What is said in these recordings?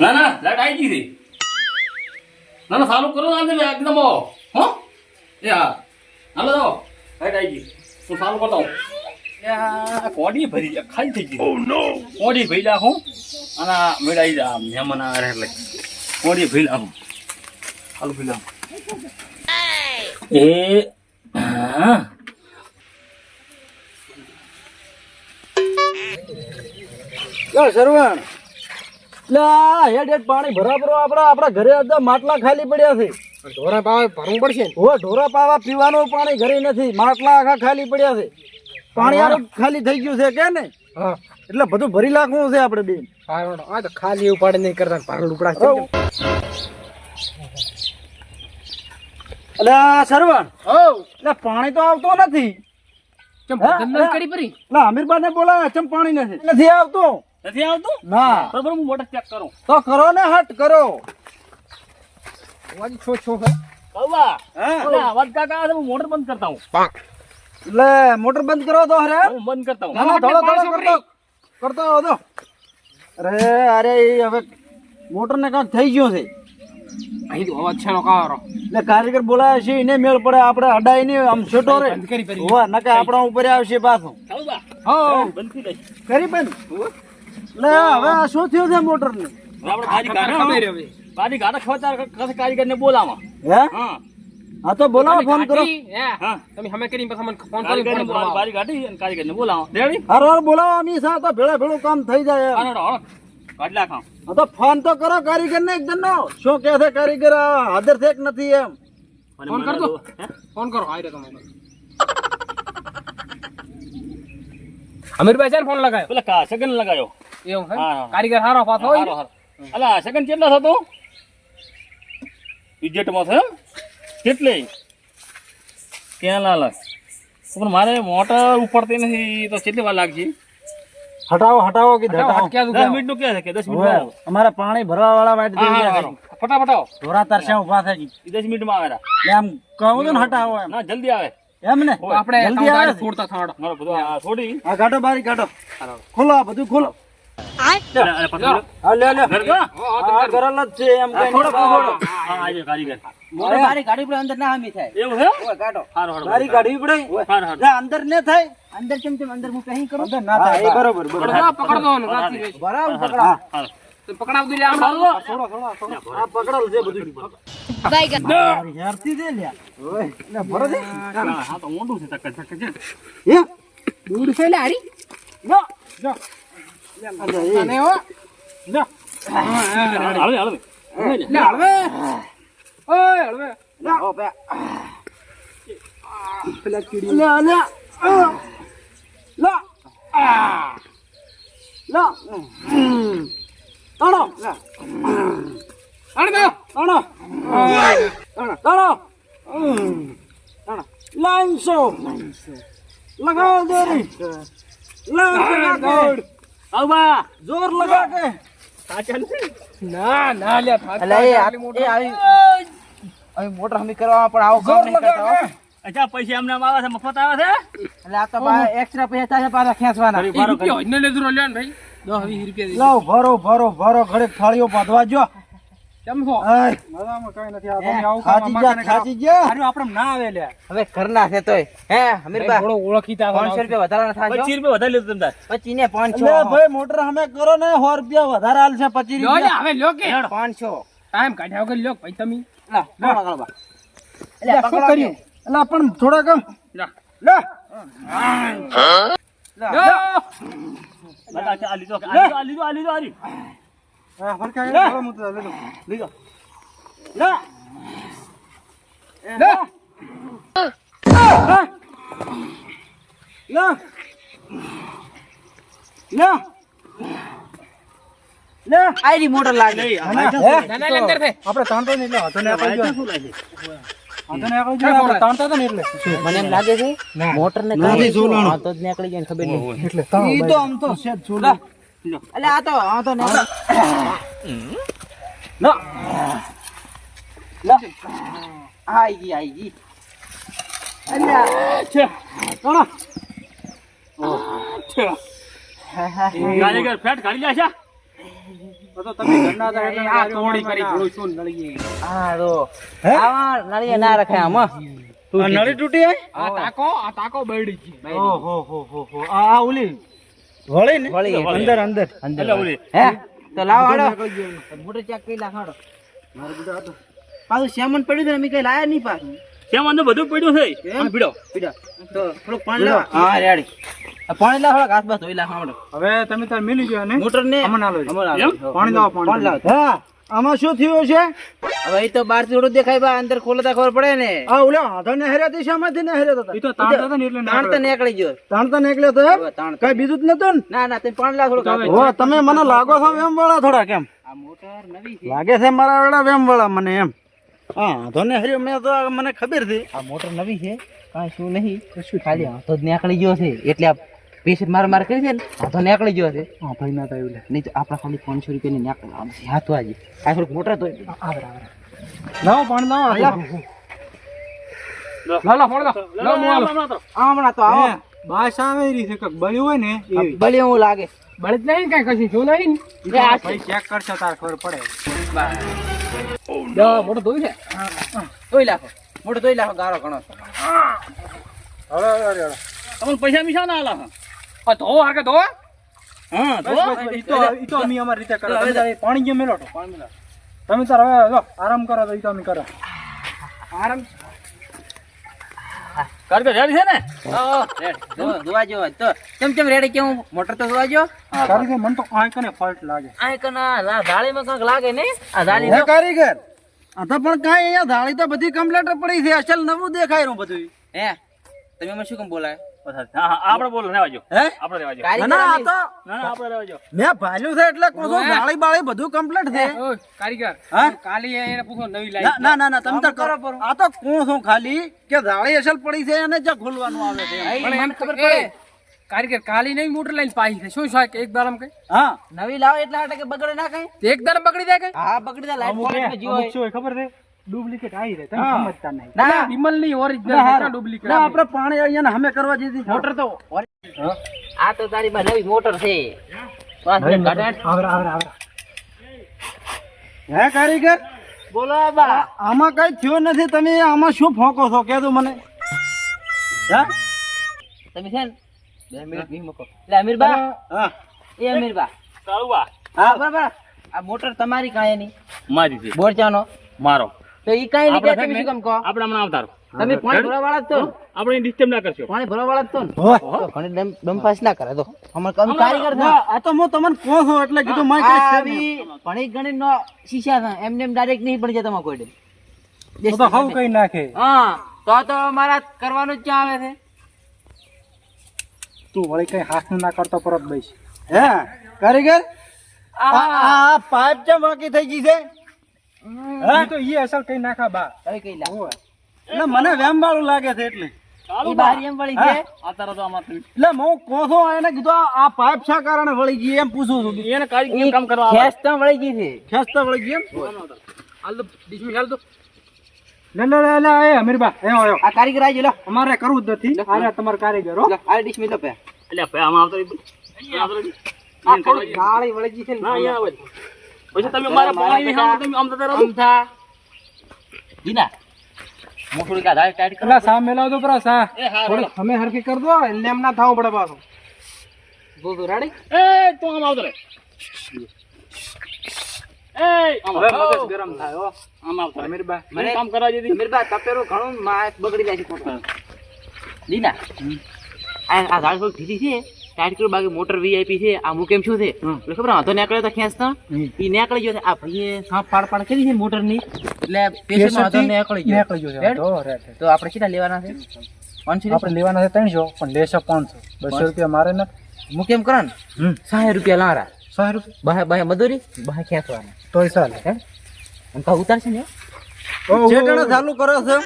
ના ના લાઈટ આવી ગઈ છે. ના ના સારું કરો ને એકદમ હો. એ હા. હાલો જાઓ. લાઈટ આવી ગઈ. હું સારું કરતા હું કોડી ભરી ગયા ખાલી થઈ ગઈ. ઓ નો કોડી ભરી નાખું અને મેળાઈ જા મહેમાન આવે એટલે. કોડી ભરી હાલો એ હા. સરવણ. લે હેડ હેડ પાણી ભરાભરો આપડા આપડા ઘરે હતા માટલા ખાલી પડ્યા છે. ઢોરા પાવા ભરવું પડશે ઢોરા પાવા પીવાનું પાણી ઘરે નથી માટલા આખા ખાલી પડ્યા છે. પાણી આરું ખાલી થઈ ગયું છે કે ને હા. એટલે બધું ભરી નાખવું છે આપણે બેન. આ તો ખાલી ઉપાડે નહીં કરતા ભરલ ઉપડા એટલે સરવણ. એટલે પાણી તો આવતો નથી. કેમ કરી પરી એટલે અમીરબા ને બોલાવે ચમ પાણી નથી? નથી આવતું. નથી આવતું? ના. બરોબર હું મોટર ચેક કરું. તો કરો ને હટ કરો. અવાજ છો છો હે? કૌવા હા? અરે અવાજ કાકા હું મોટર બંધ કરતા હું પાક એટલે મોટર બંધ કરો તો અરે હું બંધ કરતા હું ના ના થોડો થોડો કરતો કરતો આવો અરે અરે હવે મોટર ને કાંઈક થઈ ગયો છે. અહીં તો અવાજ છે નો કારો એટલે કારીગર બોલાવે છે એને મેળ પડે આપણે અડાઈ નહીં આમ છોટો રે. બંધ હોવા નકે આપણા ઉપર આવશે પાછું. કૌવા હો. બંધ કરી કરી પણ લે હવે આ શું થયું છે મોટર ને આપણે ગાડા ખબર હવે. ગાડી ગાડા ખવતા કારીગર ને બોલાવા હે? હા. હા તો બોલાવો ફોન કરો. હે? હા. તમે હમે કરીને પછી મને ફોન કરી ફોન બોલાવો, ગાડી અને કારીગર ને બોલાવો. રેડી? હાર હાર બોલાવો અમી સા તો ભેળે ભેળું કામ થઈ જાય અરે આનો હળો કાઢી નાખાવ હા તો ફોન તો કરો કારીગર ને એકદમ નો. શું કે છે કારીગર હાજર છે કે નથી એમ? ફોન કર દો ફોન કરો આઈ રે તમે અમીરભાઈ છે ફોન લગાયો? પેલા કા સગન લગાયો. એવું હા. કારીગર હારો પાછો હોય હારો, હારો. અલા સેકન્ડ કેટલા થતો ઇજેટમાં થયો કેટલે? ક્યાં લાલ? પણ મારે મોટા ઉપડતી નથી તો કેટલી વાર લાગશે? હટાવો હટાવો કે હટાવો, હટાવો ક્યાં દસ મિનિટનું ક્યાં છે કે? દસ મિનિટ હવે અમારે પાણી ભરવા વાળા માટે હા, હા, હારો. ફટાફટ આવો ધોરા તરસ્યા ઊભા થાય છે. ઈ દસ મિનિટમાં આવે રા. એટલે આમ કહું છું ને હટાવો એમ. ના જલ્દી આવે. એમ ને? તો આપણે જલ્દી આવે છે. છોડતા થાડો મારો બધું આ થોડી. આ કાઢો બારી કાઢો. ખોલો આ બધું ખોલો. કા? જ જો અંદર ના થાય. અંદર ને થાય. અંદર કેમ કેમ અંદર હું પહેરી કરું? અંદર ના થાય. બરોબર બરોબર પકડો પકડો ને રાતથી રહેશે. બરાબર પકડા હારું. તો પકડાવ દે લે આમ છોડો છોડો થોડો આ પકડલ છે બધું. બારી હેરતી દે લ્યા. ઓય લે ભરો દે. હા, તો મોટું છે ટક્કર, ટક્કર છે. હે? દૂર છે લે હરી. જો લો અરે એ અને હો લો હાલે, હાલે. લે હળવે ઓય હળવે લો ઓ બે પેલા કીડી લે લે આ. લો આ. લો હમ. તાણો લે આણ દો તાણો તાણો તાણો હમ. તાણો લાઈનસો લગાવો દોરી લગાવ દોડ આવ બા. જોર લગા કે ના ના લે આવી મોટર હમી કરવા પણ આવો કામ જોર નહીં કરતા લગા અચ્છા પૈસા એમને આવે છે મફત આવે છે એટલે આ તો બા એક્સ્ટ્રા પૈસા થાય છે પાછા ખેંચવાના રૂપિયો ને લેજો લે ભાઈ 10 20 રૂપિયા લાવ ભરો ભરો ભરો ઘરે થાળીઓ બાંધવા જો કેમ છો? મજામાં કઈ નથી. આ તમે આવું ખાચી જા ખાચી જા હારું આપણે ના આવે લે હવે ઘરના છે તોય. હે હમીરબા થોડો ઓળખીતા પાંચસો રૂપિયા વધારાના થાજો. પચીસ રૂપિયા વધારે લીધું તમે તાર. ને પાંચસો. લે ભાઈ મોટર અમે કરો ને સો રૂપિયા વધારે હાલ છે પચીસ લ્યો લે હવે લ્યો કે. પાંચસો. ટાઈમ કાઢ્યા વગર લ્યો ભાઈ તમે. લા, એટલે શું કર્યું? એટલે પણ થોડા કમ. લા. બતા, આ લીધો, આ લીધો, આ લીધો, આ લીધો. આયરી મોટર લાગે? ના ના આપણે તાણતો નહીં એટલે. હતા ને મને એમ લાગે છે મોટર ને નીકળી જાય ને ખબર નહીં. એટલે એટલે આ તો આ તો ના લો આઈ ગઈ આઈ ગઈ છે તાણો કારીગર ફેટ કાઢી લે છે તો તમે ઘરના હતા એટલે આ તોડી કરી જોઈ છું નળીએ હા તો આવા નળીએ ના રખાય આમાં નળી તૂટી આઈ આ તાકો આ તાકો બળી ગઈ ઓહો હો હો હો આ ઓલી વળી ને? વળી અંદર અંદર. અંદર હે? તો લાવો હાડો મોટર ચેક કરી લાખ હાડો પાછું શ્યામન પડ્યું છે અમે કઈ લાયા નહીં પાછું. સેમન બધું પડ્યું છે. પીડો. પીડા. તો થોડુંક પાણી લાવો. હા રેડી. પાણી લાવો હાથ બાથ ધોઈ હાડો હવે તમે તાર મિલી ગયો ને. મોટર ને અમને આલો. પાણી લાવો પાણી લાવો. હા. આમાં શું થયું છે હવે તો બહાર થોડું દેખાય બા અંદર ખોલતા ખબર પડે ને. આ ઓલા આધા નહેર્યા થી શામાંથી નહેર્યા હતા ઈ તો તાણતા હતા ને એટલે તાણ તો નીકળી ગયો. નીકળ્યો તો હવે તાણ કઈ બીજું જ નતું ને? ના ના તમે પાણી લાવો થોડુંક હો તમે મને લાગો છો એમ વાળા થોડા કેમ? આ મોટર નવી છે. લાગે છે મારા વાળા વેમ વાળા મને એમ. હા આધો નહેર્યો મેં તો મને ખબર હતી આ મોટર નવી છે કાંઈ શું નહીં. કશું ખાલી હાથો જ નીકળી ગયો છે. એટલે પેશન્ટ માર માર કરી છે ને તો નીકળી ગયો છે હા ભાઈ ના થાય એટલે નહીં તો આપણા ખાલી પાંચસો રૂપિયાની નીકળી છે હાથો આજે આ થોડુંક મોટર તો લાવો પાણી લાવો હમણાં તો આવો બાસ આવે કંઈક બળ્યું હોય ને એવી ભલે એવું લાગે બળી નહીં કઈ કશું શું નહીં આ ભાઈ ચેક કરશો તાર ખબર પડે મોટો ધોઈ લાખો મોટો ધોઈ લાખો ગારો ઘણો છે. હવે હવે હવે હવે. તમને પૈસા મીસા ના આલા આ ધો હરકે ધો હા બસ, ઈ તો ઈ તો અમે અમારી રીતે કરો. તમે પાણી ગયો મેલો તો પાણી મેલો તમે તાર હવે લો આરામ કરો તો ઈ તો અમે કરો. આરામ? કરતો રેડી છે ને? ધો- ધોવા તો કેમ કેમ રેડી કેવું મોટર તો ધોવા જો કારણ કે મને તો આંખ ને ફોલ્ટ લાગે. આ કના લા ધાળીમાં કંઈક લાગે ને આ ધાળી હે કારીગર આ તો પણ કાંઈ અહીંયા ધાળી તો બધી કમ્પ્લેટ પડી છે. અસલ નવું દેખાય રહ્યું બધું હે? તમે મને શું કેમ બોલાય? આપણે બોલો રેવા હે? આપણે રેવા ના ના આ તો ના ના આપણે રેવા જો ભાલ્યું છે એટલે કહું છું ધાળી બાળી બધું કમ્પ્લેટ છે? કારીગર. હા? કાલી એને પૂછો નવી ના ના ના ના તમે તો કરો આ તો છું ખાલી? કે ધાળી અસલ પડી છે અને જ્યાં ખોલવાનું આવે છે? પણ એમ ખબર પડે. કારીગર કાલી નહીં મોટર લઈને છે. શું થાય કે એક દાડમ કઈ? હા. નવી લાવો એટલા હાટે કે બગડે ના કઈ? એક દાડમ પકડી જાય કઈ? હા બગડી જાય લાઈટ ખબર છે? ડુપ્લિકેટ આવી રહે તમે સમજતા નહીં. ના. વિમલની ઓરિજિનલ ના, ડુપ્લિકેટ ના આપણે પાણી અહીંયા હમે કરવા દીધી. મોટર તો આ તો તારી નવી મોટર છે. પાંચ મિનિટ કાઢો. આવરા આવરા આવરા. હે કારીગર? બોલો બા. આમાં કઈ થયું નથી તમે આમાં શું ફોંકો છો? કે મને. હા? તમે છે ને બે મિનિટ વી મૂકો. એટલે અમીરબા હા. એ અમીરબા સારું બા. હા. બરાબર. આ મોટર તમારી કાંઈ નહીં મારી છે. બોરચાનો? મારો. તો ઈ કાંઈ લીધા તમે શું કામ કહો? આપણે હમણાં આવતારો તમે પાણી ભરવા વાળા જ તો આપણે ડિસ્ટર્બ ના કરશો. પાણી ભરવા વાળા જ ને. તો ઘણી ડમ ડમફાસ ના કરે તો. અમાર કામ કારીગર ના, આ તો હું તમને કહું છું એટલે કીધું મારે કઈ છે નહીં. આવી ઘણી ઘણી નો શીશા છે. એમને એમ ડાયરેક્ટ નહીં પડી જાય તમારે કોઈ ડે. તો તો હવ કઈ નાખે. હા તો તો મારા કરવાનું જ ક્યાં આવે છે? તું વળી કઈ હાથ ના કરતો પરત બેસ. હે કારીગર? આ આ પાઇપ કેમ વાંકી થઈ ગઈ છે? તો ઈ અસલ કઈ નાખા બા. હવે કઈ લા. એટલે મને વેમ વાળું લાગે છે એટલે. ઈ બારી એમ વળી છે? આતારો તો આમાં એટલે હું કહું એને કીધું આ- આ પાઇપ શા કારણે વળી ગઈ એમ પૂછું છું. એને કાઢી કેમ કામ કરવા આવે. ખેસ તો વળી ગઈ છે. ખેંચતા વળી ગઈ એમ? હાલ તો ડીશમી હાલ તો. લે લે લે લે એ અમીરબા એ આયો. આ કારીગર આવી લો અમારે કરવું જ નથી. આરે તમારે કારીગર હો. આ ડીશ મિલો પે. એટલે ભાઈ આમાં આવતો અહીંયા આવતો રહી. આ થોડી ગાળી વળી ગઈ છે ને. ના અહીંયા આવે. પછી તમે મારા પાણી સામે તમે આમ થતા રહો આમ થા જીના કા ધાર ટાઈટ પેલા સા મેલાવ દો પરા સા. એ થોડી અમે હરખી કર દો એટલે એમ ના થાવું પડે પાછું. બોલ તો રાડી એ તું આમ આવતો રહે એ આમ હવે મગજ ગરમ થાય હો. આમ આવતો રહે. મને કામ કરવા દીધી મીરબા તપેરો ઘણું માં બગડી જાય છે ખોટું. દીના આ આ ધાર થોડી ઢીલી છે? ટાઈટ કર્યું બાકી મોટર વીઆઈપી છે આ મુકેમ શું છે એટલે ખબર વાંધો નીકળ્યો તો ખેંચતા એ નીકળી ગયો છે. આ ભાઈએ સાપ પાડ પાડ કરી છે મોટરની. એટલે પેશન્ટ વાંધો નીકળી ગયો. નીકળી ગયો તો આપણે કેટલા લેવાના છે? આપણે લેવાના છે ત્રણસો પણ લેશો પાંચસો. બસો રૂપિયા મારે ને મુકેમ કરો ને સાઠ રૂપિયા લારા. સો રૂપિયા. બાય બાય મજૂરી? બાય ખેંચવાના. તોય ચાલે. હે? અને ઉતારશે ને? ચાલુ કરો છો.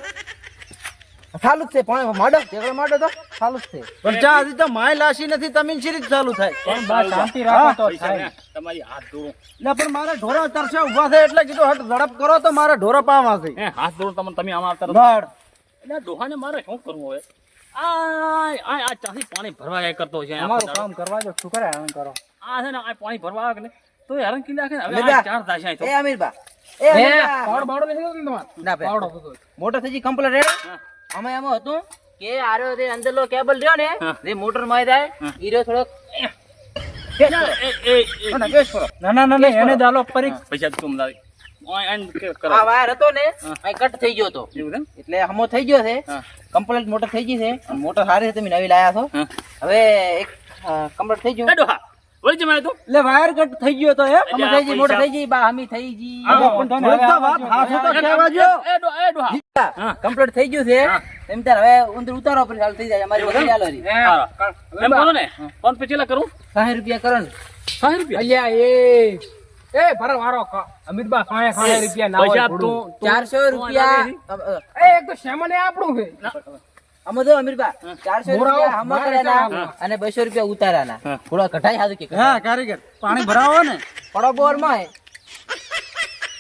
ચાલુ જ છે પણ માડો ટેકડો માડો તો ચાલુ જ છે. પણ ચા હજી તો માય લાશી નથી તમે શી ચાલુ થાય. પણ બા શાંતિ રાખો તો થાય. તમારી હાથ ધોરો ના પણ મારા ઢોરા તરસે ઊભા છે એટલે કીધું હટ ઝડપ કરો તો મારા ઢોરા પાવા છે. હે હાથ ધોરો તમે તમે આમ આવતા રહો. બળ. એટલે ડોહાને મારે શું કરવું હવે? આ આ ચાસી પાણી ભરવા જાય કરતો છે અમારું કામ કરવા જો શું કરે આમ કરો. આ છે ને આ પાણી ભરવા આવે ને તો હેરાન કી છે હવે આ ચાર થાય તો. એ અમીરબા. એ પાવડો પાવડો નથી તમારે? ના પાવડો મોટો થઈ જી કમ્પ્લીટ રેડી. અમે એમાં હતું કે આરો જે અંદરનો કેબલ રહ્યો ને. જે મોટરમાં જાય હા. ઈ રહ્યો થોડોક એ, એ, એ, ના, ના ના ના ના એને દાલો પરી પૈસા તું લાવી. આ વાયર હતો ને. કટ થઈ ગયો હતો. છે? એટલે હમો થઈ ગયો છે. હા. મોટર થઈ ગઈ છે. મોટર સારી છે તમે નવી લાયા છો. હવે એક કમ્પ્લેટ થઈ ગયું. વળી જમાય તો. લે વાયર કટ થઈ ગયો તો એ અમે થઈ ગઈ મોટો થઈ ગઈ બા હમી થઈ ગઈ. પણ વાત આવવા તો કહેવા જો એ, ડો- એ ડો હા. કમ્પ્લીટ થઈ ગયું છે. એમ ત્યારે હવે ઉંદર ઉતારો પર ચાલ થઈ જાય. અમારી બધી ચાલો હા. એમ બોલો ને ફોન પે ચેલા કરું? સાઠ રૂપિયા કરણ. ને રૂપિયા? અલ્યા એ. એ ભર વારો અમીરબા ખાયા ખાયા રૂપિયા ના હોય. પૈસા થોડું. તું- તું- ચારસો તું રૂપિયા. એ એક તો શેમને આપણું છે? અમે તો અમીરબા ચારસો રૂપિયા હમો મારે અને બસો રૂપિયા ઉતાર્યાના થોડા ઘટાઈ હાથું કે હા કારીગર. પાણી ભરાવો ને. પડો બોરમાં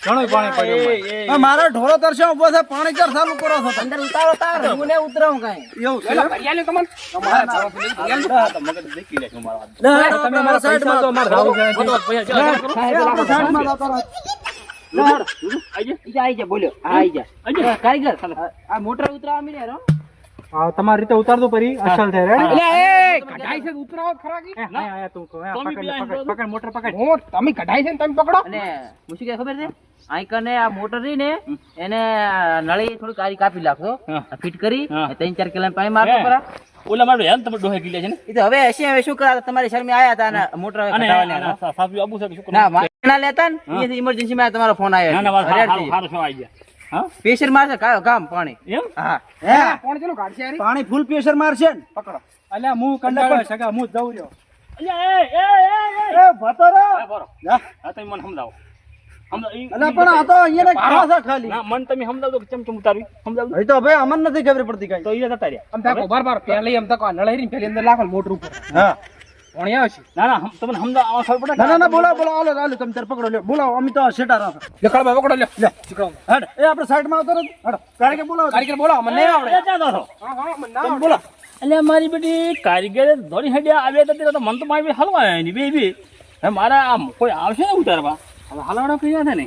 ઘણું પાણી પડ્યું મારો ઢોળો તરસે ઊભો છે પાણી ક્યારે ચાલુ કરો છો અંદર ઉતારો તાર. હું ને ઉતરાવું કઈ. એવું છે ભરિયાલી તમને. આ તો મગજ દેખી લે છે તમે મારા સાઈડમાં પૈસા તો મારે જાવું છે. બોલો, પૈસા ચેલા આપણે સાઈડમાં જતા રહો. આઈ જા, આઈ જા બોલ્યો. આઈ જા. કારીગર. આ મોટર ઉતરાવા મીને રો તમારી રીતે ઉતાર દો પરી અસલ થઈ રેડી? હા. એ કઢાઈ છે ઉતરાવો ખરા કી? ના. આયા તું પકડ પકડ મોટર પકડ. હું તમે કઢાઈ છે ને તમે પકડો? અને મુશી કે ખબર છે? આઈકને આ મોટર રહી ને એને નળી થોડી કારી કાપી નાખો. ફિટ કરી ત્રણ ચાર કિલો પાણી મારતો પરા. ઓલા મારું હેલ્થ તમે ડોહે ગીલે છે ને. ઈ તો હવે હશે હવે શું કરા તમારી શરમે આયા હતા અને મોટર હવે કઢાવવાની સાસુ આબુ છે શું કરું? ના ના લેતા ને ઇમરજન્સી માં તમારો ફોન ના, ના, સારું સારું આઈ ગયા. હા? પ્રેશર મારશે કાયો કામ પાણી. એમ? હા. હે. કોણ ચલો કાઢશે યાર? પાણી ફૂલ પ્રેશર મારશે ને. પકડો. અલ્યા હું કંટાળ્યો સગા હું જઉં રહ્યો. અલ્યા, એ, એ, એ, એ. એ ભતરો. એ બરો. જા. હા, તમે મને સમજાવો. સમજાવો. તો તો તો પાણી આવશે ના, ના, તમને સમજાવવા ખબર પડે ના ના ના બોલાવો બોલાવો હાલો હાલો તમે તાર પકડો લ્યો બોલાવો અમે તો શેટા રાખો લે કળબા પકડો લ્યો. લે હેડ એ આપણે સાઈડમાં આવતો રહો. હેડ કારીગર બોલાવો કારીગર બોલાવો મને નહીં આવડે. ક્યાં જાઓ હા હા મને ના આવડે. બોલો. અલ્યા મારી બેટી કારીગર ધોરી હડ્યા આવે હતા ત્યારે તો મને તો મારી હલવા આવ્યા નહીં બે બે. હવે મારા આમ કોઈ આવશે ને ઉતારવા? હવે હલવાડો કઈ છે ને?